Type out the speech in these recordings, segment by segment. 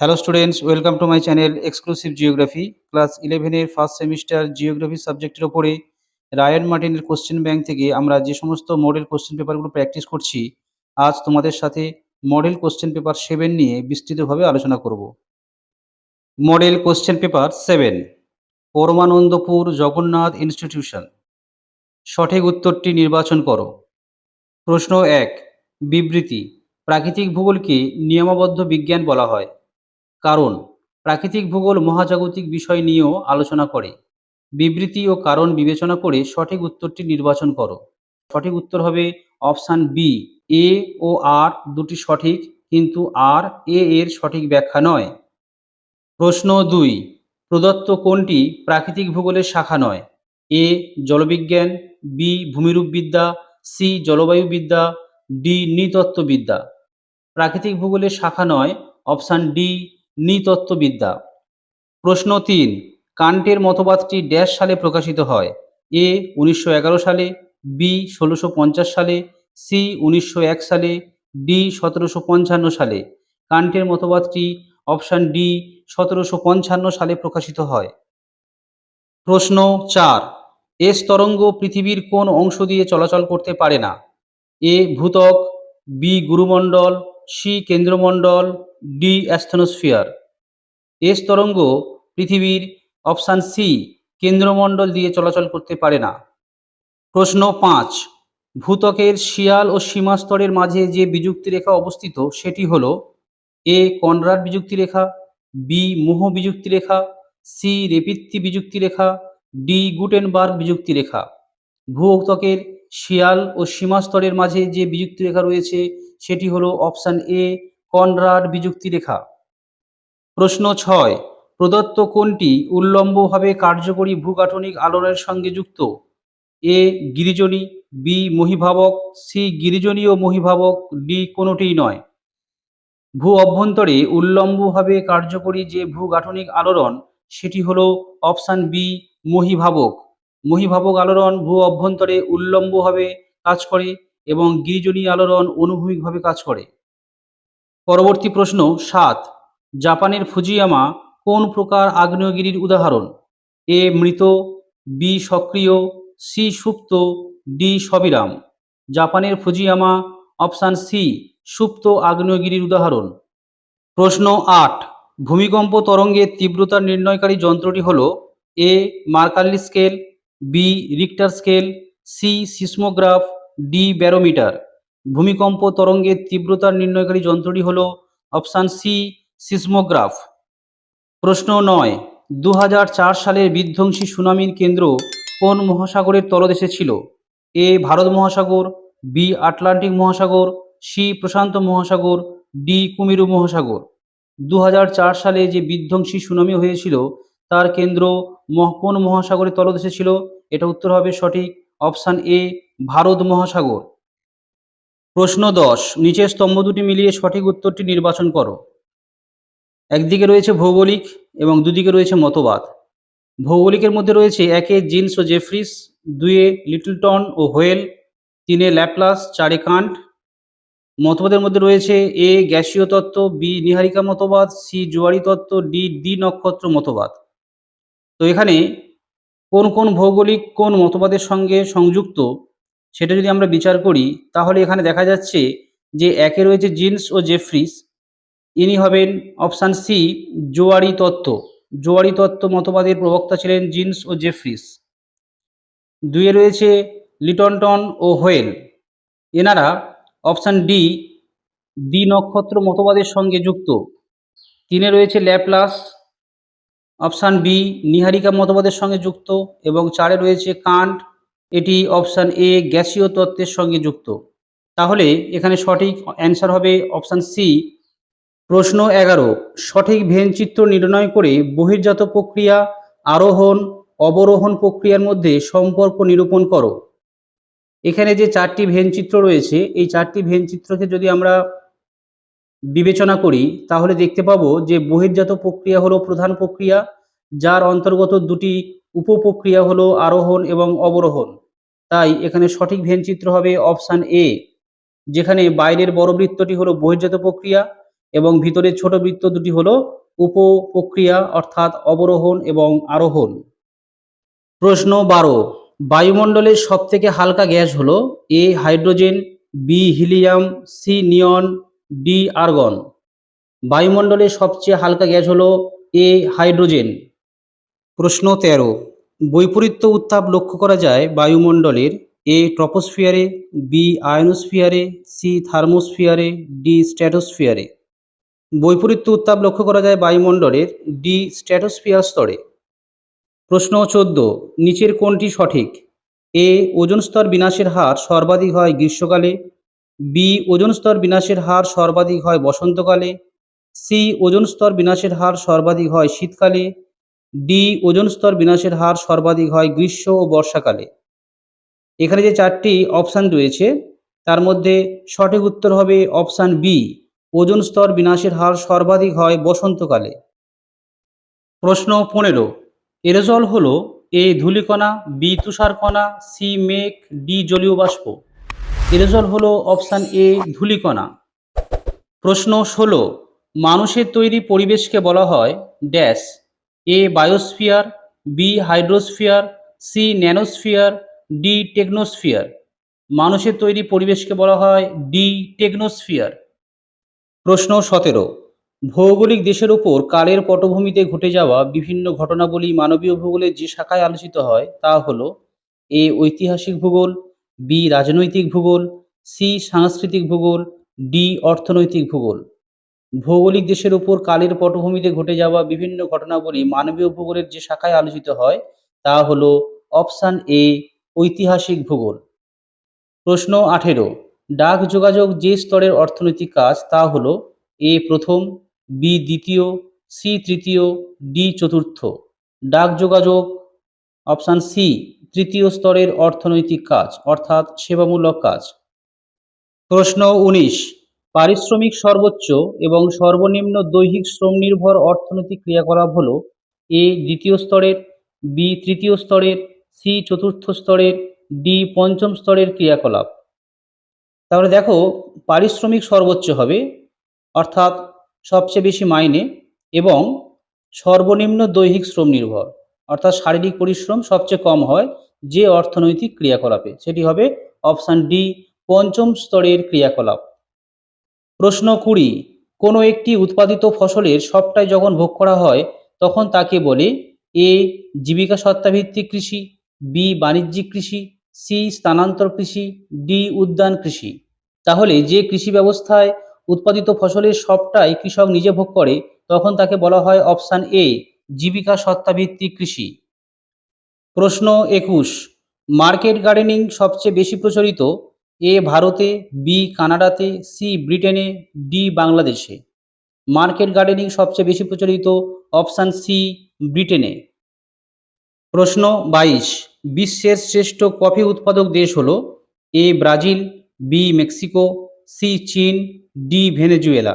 Hello students welcome to my channel exclusive geography class ইলেভেনের first semester geography সাবজেক্টের ওপরে রায়ন মার্টিনের কোশ্চেন ব্যাংক থেকে আমরা যে সমস্ত মডেল কোশ্চেন পেপারগুলো প্র্যাকটিস করছি, আজ তোমাদের সাথে মডেল কোশ্চেন পেপার সেভেন নিয়ে বিস্তৃতভাবে আলোচনা করব। Model question paper seven Paramanandapur Jagannath institution সঠিক উত্তরটি নির্বাচন করো। প্রশ্ন এক, বিবৃতি। প্রাকৃতিক ভূগোলকে নিয়মাবদ্ধ বিজ্ঞান বলা হয়। কারণ প্রাকৃতিক ভূগোল মহাজাগতিক বিষয় নিয়েও আলোচনা করে। বিবৃতি ও কারণ বিবেচনা করে সঠিক উত্তরটি নির্বাচন করো। সঠিক উত্তর হবে অপশান বি, এ ও আর দুটি সঠিক, কিন্তু আর, এ এর সঠিক ব্যাখ্যা নয়। প্রশ্ন দুই, প্রদত্ত কোনটি প্রাকৃতিক ভূগোলের শাখা নয়? এ, জলবিজ্ঞান, বি, ভূমিরূপবিদ্যা, সি, জলবায়ুবিদ্যা, ডি, নৃতত্ত্ববিদ্যা। প্রাকৃতিক ভূগোলের শাখা নয়, অপশান ডি নৃতত্ত্ববিদ্যা। প্রশ্ন তিন, কান্টের মতবাদটি ড্যাশ সালে প্রকাশিত হয়। এ, উনিশশো এগারো সালে, বি, ষোলোশো সালে, সি, উনিশশো এক সালে, ডি, সতেরোশো পঞ্চান্ন সালে। কান্টের মতবাদটি অপশান ডি, সতেরোশো পঞ্চান্ন সালে প্রকাশিত হয়। প্রশ্ন চার, এস তরঙ্গ পৃথিবীর কোন অংশ দিয়ে চলাচল করতে পারে না? এ ভূত্বক বি, গুরুমণ্ডল, সি, কেন্দ্রমণ্ডল, ডি, অ্যাস্থনোস্ফিয়ার। এস তরঙ্গ পৃথিবীর অপশান সি কেন্দ্রমণ্ডল দিয়ে চলাচল করতে পারে না। প্রশ্ন পাঁচ, ভূত্বকের শিয়াল ও সীমাস্তরের মাঝে যে বিযুক্তি রেখা অবস্থিত, সেটি হল এ কনরাড বিযুক্তি রেখা বি মোহ বিযুক্তি রেখা সি রেপিত্তি বিযুক্তি রেখা ডি গুটেনবার্গ বিযুক্তি রেখা ভূত্বকের শিয়াল ও সীমাস্তরের মাঝে যে বিযুক্তি রেখা রয়েছে, সেটি হলো অপশান এ কনরাড বিযুক্তি রেখা প্রশ্ন ছয়, প্রদত্ত কোনটি উল্লম্বভাবে কার্যকরী ভূগাঠনিক আলোড়নের সঙ্গে যুক্ত? এ, গিরিজনী, বি, মহিভাবক, সি, গিরিজনী ও মহিভাবক, ডি, কোনোটিই নয়। ভূ অভ্যন্তরে উল্লম্বভাবে কার্যকরী যে ভূগাঠনিক আলোড়ন, সেটি হলো অপশান বি, মহিভাবক। মহিভাবক আলোড়ন ভূ অভ্যন্তরে উল্লম্বভাবে কাজ করে এবং গিরিজনী আলোড়ন অনুভূমিকভাবে কাজ করে। পরবর্তী প্রশ্ন সাত জাপানের ফুজিয়ামা কোন প্রকার আগ্নেয়গিরির উদাহরণ? এ মৃত, বি সক্রিয়, সি সুপ্ত, ডি সবিরাম। জাপানের ফুজিয়ামা অপশান সি, সুপ্ত আগ্নেয়গিরির উদাহরণ। প্রশ্ন আট, ভূমিকম্প তরঙ্গের তীব্রতা নির্ণয়কারী যন্ত্রটি হল A Mercalli scale, B Richter scale, C seismograph, D barometer. ভূমিকম্প তরঙ্গের তীব্রতা নির্ণয়কারী যন্ত্রটি হল অপশান সি সিসমোগ্রাফ। প্রশ্ন নয় দু সালের বিধ্বংসী সুনামির কেন্দ্র কোন মহাসাগরের তলদেশে ছিল? এ, ভারত মহাসাগর, বি, আটলান্টিক মহাসাগর, সি, প্রশান্ত মহাসাগর, ডি, কুমিরু মহাসাগর। দু হাজার চার সালে যে বিধ্বংসী সুনামি হয়েছিল, তার কেন্দ্র কোন মহাসাগরের তলদেশে ছিল? এটা উত্তর হবে সঠিক অপশান এ, ভারত মহাসাগর। প্রশ্ন দশ, নিচের স্তম্ভ দুটি মিলিয়ে সঠিক উত্তরটি নির্বাচন করো। একদিকে রয়েছে ভৌগোলিক এবং দুদিকে রয়েছে মতবাদ। ভৌগোলিকের মধ্যে রয়েছে একে জিন্স ও জেফ্রিস, দুয়ে লিটলটন ও হোয়েল, তিনে ল্যাপ্লাস, চারে কান্ট। মতবাদের মধ্যে রয়েছে এ গ্যাসীয় তত্ত্ব, বি নিহারিকা মতবাদ, সি জোয়ারি তত্ত্ব, ডি ডি নক্ষত্র মতবাদ। তো এখানে কোন কোন ভৌগোলিক কোন মতবাদের সঙ্গে সংযুক্ত সেটা যদি আমরা বিচার করি, তাহলে এখানে দেখা যাচ্ছে যে একে রয়েছে জিন্স ও জেফ্রিস ইনি হবেন অপশান সি, জোয়ারি তত্ত্ব জোয়ারি তত্ত্ব মতবাদের প্রবক্তা ছিলেন জিন্স ও জেফ্রিস। দুয়ে রয়েছে লিটনটন ও হোয়েল। এনারা অপশান ডি ডি নক্ষত্র মতবাদের সঙ্গে যুক্ত। তিনে রয়েছে ল্যাপ্লাস। অপশান বি, নিহারিকা মতবাদের সঙ্গে যুক্ত। এবং চারে রয়েছে কান্ট। এটি অপশান এ, গ্যাসীয় তত্ত্বের সঙ্গে যুক্ত। তাহলে এখানে সঠিক অ্যান্সার হবে অপশান সি প্রশ্ন এগারো, সঠিক ভেনচিত্র নির্ণয় করে বহির্জাত প্রক্রিয়া, আরোহণ, অবরোহণ প্রক্রিয়ার মধ্যে সম্পর্ক নিরূপণ করো। এখানে যে চারটি ভেনচিত্র রয়েছে, এই চারটি ভেনচিত্রকে যদি আমরা বিবেচনা করি, তাহলে দেখতে পাবো যে বহির্জাত প্রক্রিয়া হলো প্রধান প্রক্রিয়া, যার অন্তর্গত দুটি উপপ্রক্রিয়া হলো আরোহণ এবং অবরোহণ। তাই এখানে সঠিক ভেনচিত্র হবে অপশান এ, যেখানে বাইরের বড় বৃত্তটি হলো বহির্জাত প্রক্রিয়া এবং ভিতরের ছোট বৃত্ত দুটি হলো উপ প্রক্রিয়া অর্থাৎ অবরোহণ এবং আরোহণ। প্রশ্ন বারো, বায়ুমণ্ডলের সব থেকে হালকা গ্যাস হলো A hydrogen B helium C neon D argon. বায়ুমণ্ডলের সবচেয়ে হালকা গ্যাস হলো এ হাইড্রোজেন। প্রশ্ন তেরো, বৈপরীত্য উত্তাপ লক্ষ্য করা যায় বায়ুমণ্ডলের এ ট্রপোস্ফিয়ারে বি আয়নোস্ফিয়ারে সি থার্মোস্ফিয়ারে ডি স্ট্র্যাটোস্ফিয়ারে। বৈপরীত্য উত্তাপ লক্ষ্য করা যায় বায়ুমণ্ডলের ডি স্ট্র্যাটোস্ফিয়ার স্তরে। প্রশ্ন চোদ্দ, নিচের কোনটি সঠিক? এ ওজন স্তর বিনাশের হার সর্বাধিক হয় গ্রীষ্মকালে। বি ওজন স্তর বিনাশের হার সর্বাধিক হয় বসন্তকালে। সি ওজন স্তর বিনাশের হার সর্বাধিক হয় শীতকালে। ডি ওজন স্তর বিনাশের হার সর্বাধিক হয় গ্রীষ্ম ও বর্ষাকালে। এখানে যে চারটি অপশান রয়েছে, তার মধ্যে সঠিক উত্তর হবে অপশান বি ওজন স্তর বিনাশের হার সর্বাধিক হয় বসন্তকালে। প্রশ্ন পনেরো। এরোজল হলো এ ধূলিকণা, বি তুষারকণা, সি মেঘ, ডি জলীয় বাষ্প। এরোজল হলো অপশান এ ধূলিকণা। প্রশ্ন ষোলো। মানুষের তৈরি পরিবেশকে বলা হয় dash. A biosphere, B hydrosphere, C nanosphere, D technosphere. মানুষের তৈরি পরিবেশকে বলা হয় ডি টেকনোস্ফিয়ার। প্রশ্ন সতেরো। ভৌগোলিক দেশের উপর কালের পটভূমিতে ঘটে যাওয়া বিভিন্ন ঘটনাবলী মানবীয় ভূগোলের যে শাখায় আলোচিত হয় তা হলো এ ঐতিহাসিক ভূগোল, বি রাজনৈতিক ভূগোল, সি সাংস্কৃতিক ভূগোল, ডি অর্থনৈতিক ভূগোল। ভৌগোলিক দেশের উপর কালের পটভূমিতে ঘটে যাওয়া বিভিন্ন ঘটনাবলী মানবীয় ভূগোলের যে শাখায় আলোচিত হয় তা হলো অপশান এ ঐতিহাসিক ভূগোল। প্রশ্ন আঠেরো। ডাক যোগাযোগ যে স্তরের অর্থনৈতিক কাজ তা হল এ প্রথম, বি দ্বিতীয়, সি তৃতীয়, ডি চতুর্থ। ডাক যোগাযোগ অপশান সি, তৃতীয় স্তরের অর্থনৈতিক কাজ, অর্থাৎ সেবামূলক কাজ। প্রশ্ন উনিশ, পারিশ্রমিক সর্বোচ্চ এবং সর্বনিম্ন দৈহিক শ্রম নির্ভর অর্থনৈতিক ক্রিয়াকলাপ হল এ দ্বিতীয় স্তরের, বি তৃতীয় স্তরের, সি চতুর্থ স্তরের, ডি পঞ্চম স্তরের ক্রিয়াকলাপ। তাহলে দেখো পারিশ্রমিক সর্বোচ্চ হবে, অর্থাৎ সবচেয়ে বেশি মাইনে এবং সর্বনিম্ন দৈহিক শ্রম নির্ভর, অর্থাৎ শারীরিক পরিশ্রম সবচেয়ে কম হয় যে অর্থনৈতিক ক্রিয়াকলাপে, সেটি হবে অপশান ডি, পঞ্চম স্তরের ক্রিয়াকলাপ। প্রশ্ন কুড়ি, কোনো একটি উৎপাদিত ফসলের সবটাই যখন ভোগ করা হয়, তখন তাকে বলে এ জীবিকা সত্তাভিত্তিক কৃষি, বি বাণিজ্যিক কৃষি সি স্থানান্তর কৃষি ডি উদ্যান কৃষি। তাহলে যে কৃষি ব্যবস্থায় উৎপাদিত ফসলের সবটাই কৃষক নিজে ভোগ করে, তখন তাকে বলা হয় অপশান এ জীবিকা সত্তাভিত্তিক কৃষি। প্রশ্ন একুশ, মার্কেট গার্ডেনিং সবচেয়ে বেশি প্রচলিত, এ ভারতে বি কানাডাতে সি ব্রিটেনে ডি বাংলাদেশে। মার্কেট গার্ডেনিং সবচেয়ে বেশি প্রচলিত, অপশান সি ব্রিটেনে। প্রশ্ন বাইশ বিশ্বের শ্রেষ্ঠ কফি উৎপাদক দেশ হলো A Brazil, B Mexico, C চীন, ডি ভেনেজুয়েলা।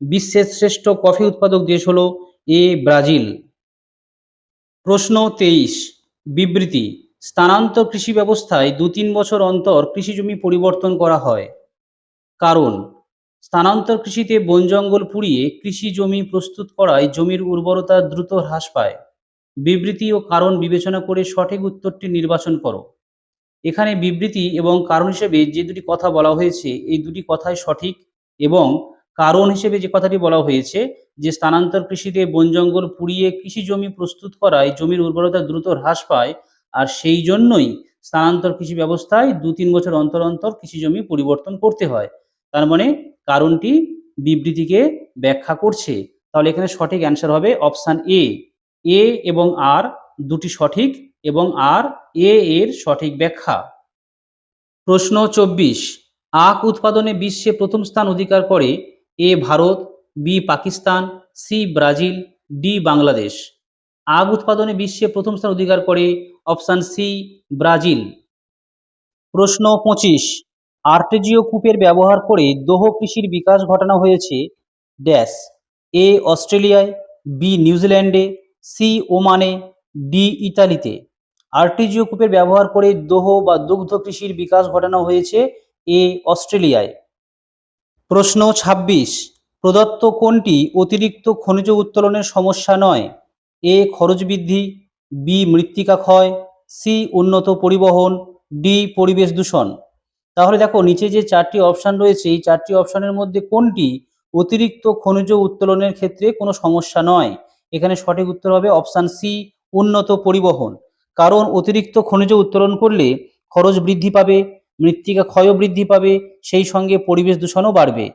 বিশ্বের শ্রেষ্ঠ কফি উৎপাদক দেশ হলো এ ব্রাজিল। প্রশ্ন তেইশ, বিবৃতি। স্থানান্তর কৃষি ব্যবস্থায় দু তিন বছর অন্তর কৃষি জমি পরিবর্তন করা হয়। কারণ, স্থানান্তর কৃষিতে বন জঙ্গল পুড়িয়ে কৃষি জমি প্রস্তুত করায় জমির উর্বরতা দ্রুত হ্রাস পায়। বিবৃতি ও কারণ বিবেচনা করে সঠিক উত্তরটি নির্বাচন করো। এখানে বিবৃতি এবং কারণ হিসেবে যে দুটি কথা বলা হয়েছে, এই দুটি কথাই সঠিক এবং কারণ হিসেবে যে কথাটি বলা হয়েছে, যে স্থানান্তর কৃষিতে বন জঙ্গল পুড়িয়ে কৃষি জমি প্রস্তুত করায় জমির উর্বরতা দ্রুত হ্রাস পায় আর সেই জন্যই স্থানান্তর কৃষি ব্যবস্থায় দু তিন বছর অন্তর অন্তর কৃষি জমি পরিবর্তন করতে হয়। তার মানে কারণটি বিবৃতিকে ব্যাখ্যা করছে। তাহলে এখানে সঠিক অ্যান্সার হবে অপশান এ। এ এবং আর দুটি সঠিক এবং আর এ এর সঠিক ব্যাখ্যা। প্রশ্ন চব্বিশ, আখ উৎপাদনে বিশ্বে প্রথম স্থান অধিকার করে A Bharat, B Pakistan, C Brazil, D Bangladesh. আখ উৎপাদনে বিশ্বে প্রথম স্থান অধিকার করে অপশান সি ব্রাজিল। প্রশ্ন পঁচিশ আর্টেজিও কূপের ব্যবহার করে দোহ কৃষির বিকাশ ঘটানো হয়েছে ড্যাশ। এ অস্ট্রেলিয়ায়, বি নিউজিল্যান্ডে সি ওমানে ডি ইতালিতে। আর্টিজিও কূপের ব্যবহার করে দোহ বা দুগ্ধ কৃষির বিকাশ ঘটানো হয়েছে এ অস্ট্রেলিয়ায়। প্রশ্ন ২৬ প্রদত্ত কোনটি অতিরিক্ত খনিজ উত্তোলনের সমস্যা নয়? এ খরচ বৃদ্ধি, বি মৃত্তিকা ক্ষয়, সি উন্নত পরিবহন, ডি পরিবেশ দূষণ। তাহলে দেখো, নিচে যে চারটি অপশান রয়েছে, এই চারটি অপশানের মধ্যে কোনটি অতিরিক্ত খনিজ উত্তোলনের ক্ষেত্রে কোনো সমস্যা নয়? এখানে সঠিক উত্তর হবে অপশান সি উন্নত পরিবহন। কারণ অতিরিক্ত খনিজ উত্তোলন করলে খরচ বৃদ্ধি পাবে, মৃত্তিকা ক্ষয়ও বৃদ্ধি পাবে, সেই সঙ্গে পরিবেশ দূষণও বাড়বে।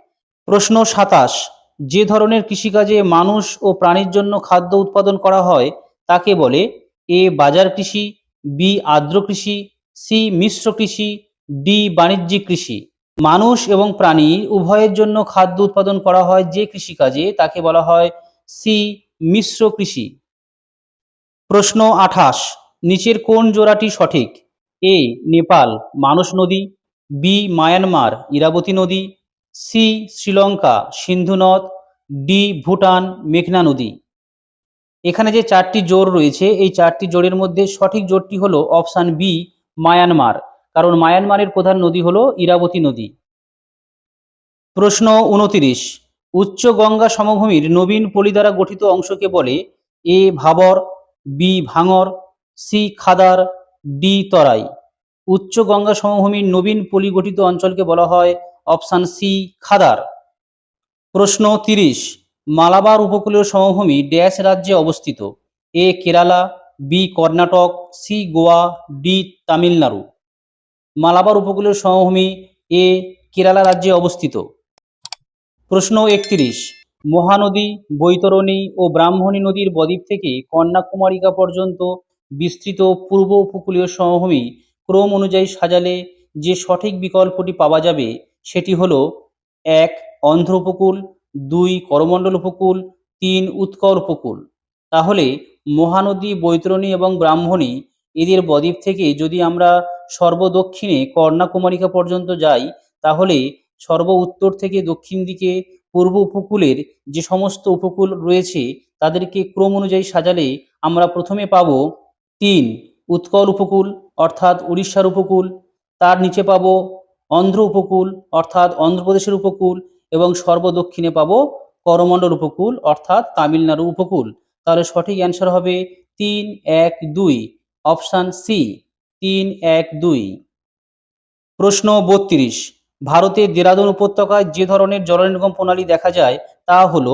প্রশ্ন সাতাশ, যে ধরনের কৃষিকাজে মানুষ ও প্রাণীর জন্য খাদ্য উৎপাদন করা হয়, তাকে বলে এ বাজার কৃষি বি আর্দ্র কৃষি সি মিশ্র কৃষি ডি বাণিজ্যিক কৃষি। মানুষ এবং প্রাণী উভয়ের জন্য খাদ্য উৎপাদন করা হয় যে কৃষিকাজে, তাকে বলা হয় সি মিশ্র কৃষি। প্রশ্ন আঠাশ, নিচের কোন জোড়াটি সঠিক? এ, নেপাল, মানস নদী, বি, মায়ানমার, ইরাবতী নদী, সি, শ্রীলঙ্কা, সিন্ধু নদ, ডি, ভুটান, মেঘনা নদী। এখানে যে চারটি জোর রয়েছে, এই চারটি জোরের মধ্যে সঠিক জোরটি হলো অপশান বি, মায়ানমার, কারণ মায়ানমারের প্রধান নদী হলো ইরাবতী নদী। প্রশ্ন উনতিরিশ উচ্চ গঙ্গা সমভূমির নবীন পলি দ্বারা গঠিত অংশকে বলে A Bhabar, B Bhangar, C Khadar, D Terai. উচ্চ গঙ্গা সমভূমির নবীন পলি গঠিত অঞ্চলকে বলা হয় অপশান সি খাদার। প্রশ্ন তিরিশ, মালাবার উপকূলীয় সমভূমি ড্যাশ রাজ্যে অবস্থিত। A Kerala, B Karnataka, C Goa, D Tamil Nadu. Malabar উপকূলীয় সমভূমি এ কেরালা রাজ্যে অবস্থিত। প্রশ্ন একত্রিশ। মহানদী, বৈতরণী ও ব্রাহ্মণী নদীর বদ্বীপ থেকে কন্যাকুমারিকা পর্যন্ত বিস্তৃত পূর্ব উপকূলীয় সমভূমি ক্রম অনুযায়ী সাজালে যে সঠিক বিকল্পটি পাওয়া যাবে সেটি হলো, এক, অন্ধ্র উপকূল, দুই, করমণ্ডল উপকূল, তিন উৎকল উপকূল। তাহলে মহানদী, বৈতরণী এবং ব্রাহ্মণী এদের বদ্বীপ থেকে যদি আমরা সর্বদক্ষিণে কর্ণাকুমারিকা পর্যন্ত যাই, তাহলে সর্ব উত্তর থেকে দক্ষিণ দিকে পূর্ব উপকূলের যে সমস্ত উপকূল রয়েছে তাদেরকে ক্রম অনুযায়ী সাজালে আমরা প্রথমে পাব তিন উৎকল উপকূল, অর্থাৎ উড়িষ্যার উপকূল। তার নিচে পাব অন্ধ্র উপকূল, অর্থাৎ অন্ধ্রপ্রদেশের উপকূল এবং সর্বদক্ষিণে পাব করমণ্ডল উপকূল, অর্থাৎ তামিলনাড়ু উপকূল। তাহলে সঠিক অ্যান্সার হবে তিন, এক, দুই। অপশান সি তিন, এক, দুই। প্রশ্ন বত্রিশ। ভারতের দেরাদুন উপত্যকায় যে ধরনের জলনির্গম প্রণালী দেখা যায়, তা হল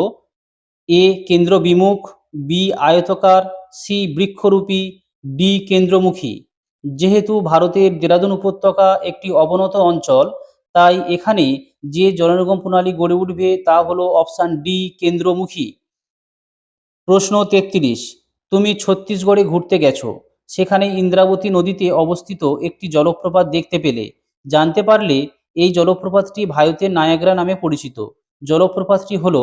এ কেন্দ্র বিমুখ, বি আয়তকার, সি বৃক্ষরূপী, ডি কেন্দ্রমুখী। যেহেতু ভারতের দেরাদুন উপত্যকা একটি অবনত অঞ্চল, তাই এখানে যে জলনির্গম প্রণালী গড়ে উঠবে তা হলো অপশান ডি কেন্দ্রমুখী। প্রশ্ন তেত্রিশ, তুমি ছত্তিশগড়ে ঘুরতে গেছো। সেখানে ইন্দ্রাবতী নদীতে অবস্থিত একটি জলপ্রপাত দেখতে পেলে। জানতে পারলে এই জলপ্রপাতটি ভারতের নায়াগ্রা নামে পরিচিত। জলপ্রপাতটি হল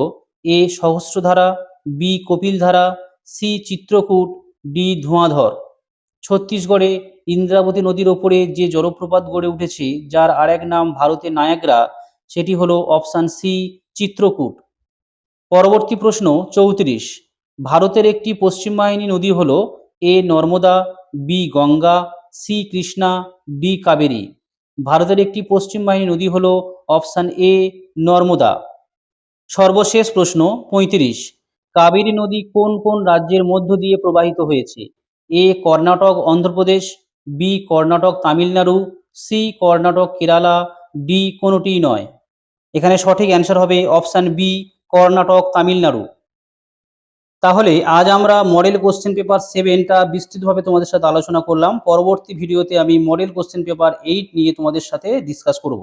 A Sahasradhara, B Kapildhara, C Chitrakoot, D Dhuandhar. ছত্তিশগড়ে ইন্দ্রাবতী নদীর ওপরে যে জলপ্রপাত গড়ে উঠেছে, যার আরেক নাম ভারতের নায়াগ্রা, সেটি হলো অপশান সি চিত্রকূট। পরবর্তী প্রশ্ন চৌত্রিশ। ভারতের একটি পশ্চিম বাহিনী নদী হল A Narmada, B Ganga, C Krishna, D Kaveri. ভারতের একটি পশ্চিম বাহিনী নদী হল অপশান এ, নর্মদা। সর্বশেষ প্রশ্ন, পঁয়ত্রিশ। কাবেরী নদী কোন কোন রাজ্যের মধ্য দিয়ে প্রবাহিত হয়েছে? A, Karnataka, Andhra Pradesh, B, Karnataka, Tamil Nadu, C, Karnataka, Kerala, D, কোনোটিই নয়। এখানে সঠিক অ্যান্সার হবে অপশান বি, কর্ণাটক, তামিলনাড়ু। তাহলে আজ আমরা মডেল কোশ্চেন পেপার সেভেনটা বিস্তৃতভাবে তোমাদের সাথে আলোচনা করলাম। পরবর্তী ভিডিওতে আমি মডেল কোশ্চেন পেপার এইট নিয়ে তোমাদের সাথে ডিসকাস করব।